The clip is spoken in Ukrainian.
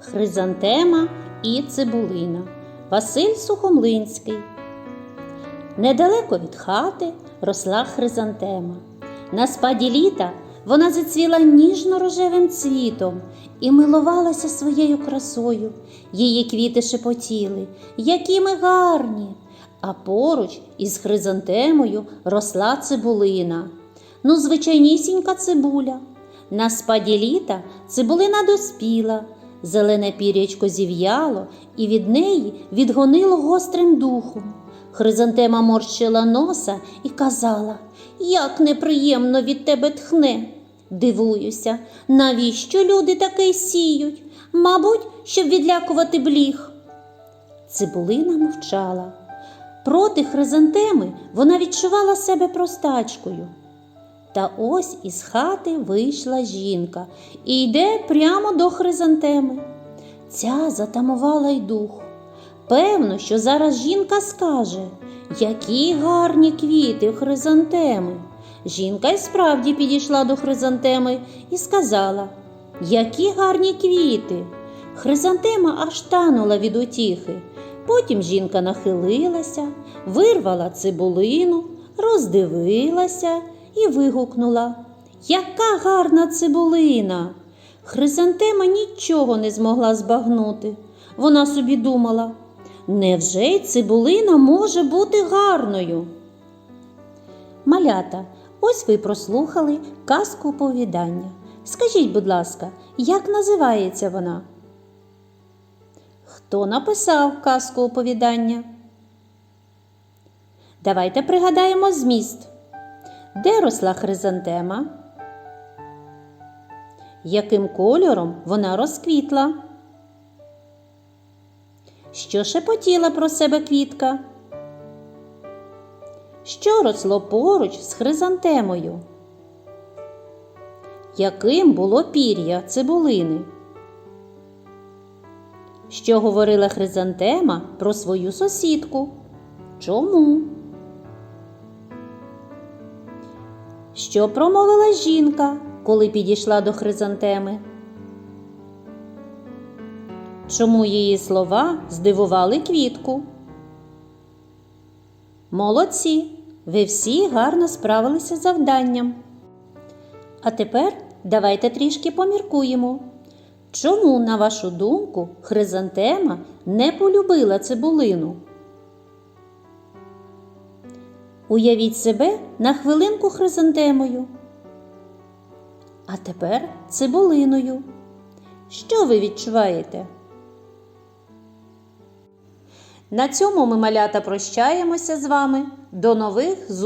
Хризантема і цибулина. Василь Сухомлинський. Недалеко від хати росла хризантема. На спаді літа вона зацвіла ніжно-рожевим цвітом і милувалася своєю красою. Її квіти шепотіли, які ми гарні. А поруч із хризантемою росла цибулина. Ну, звичайнісінька цибуля. На спаді літа цибулина доспіла, зелене пірячко зів'яло, і від неї відгонило гострим духом. Хризантема морщила носа і казала, як неприємно від тебе тхне. Дивуюся, навіщо люди таке сіють? Мабуть, щоб відлякувати бліг. Цибулина мовчала. Проти хризантеми вона відчувала себе простачкою. Та ось із хати вийшла жінка і йде прямо до хризантеми. Ця затамувала й дух. Певно, що зараз жінка скаже, які гарні квіти в хризантеми. Жінка й справді підійшла до хризантеми і сказала, які гарні квіти. Хризантема аж танула від утіхи. Потім жінка нахилилася, вирвала цибулину, роздивилася і вигукнула Яка гарна цибулина! Хризантема нічого не змогла збагнути. Вона собі думала, невже й цибулина може бути гарною? Малята, ось ви прослухали казку оповідання. Скажіть, будь ласка, як називається вона? Хто написав казку оповідання? Давайте пригадаємо зміст. Де росла хризантема? Яким кольором вона розквітла? Що шепотіла про себе квітка? Що росло поруч з хризантемою? Яким було пір'я цибулини? Що говорила хризантема про свою сусідку? Чому? Що промовила жінка, коли підійшла до хризантеми? Чому її слова здивували квітку? Молодці! Ви всі гарно справилися з завданням. А тепер давайте трішки поміркуємо. Чому, на вашу думку, хризантема не полюбила цибулину? Уявіть себе на хвилинку хризантемою. А тепер цибулиною. Що ви відчуваєте? На цьому ми малята прощаємося з вами. До нових зустрічей!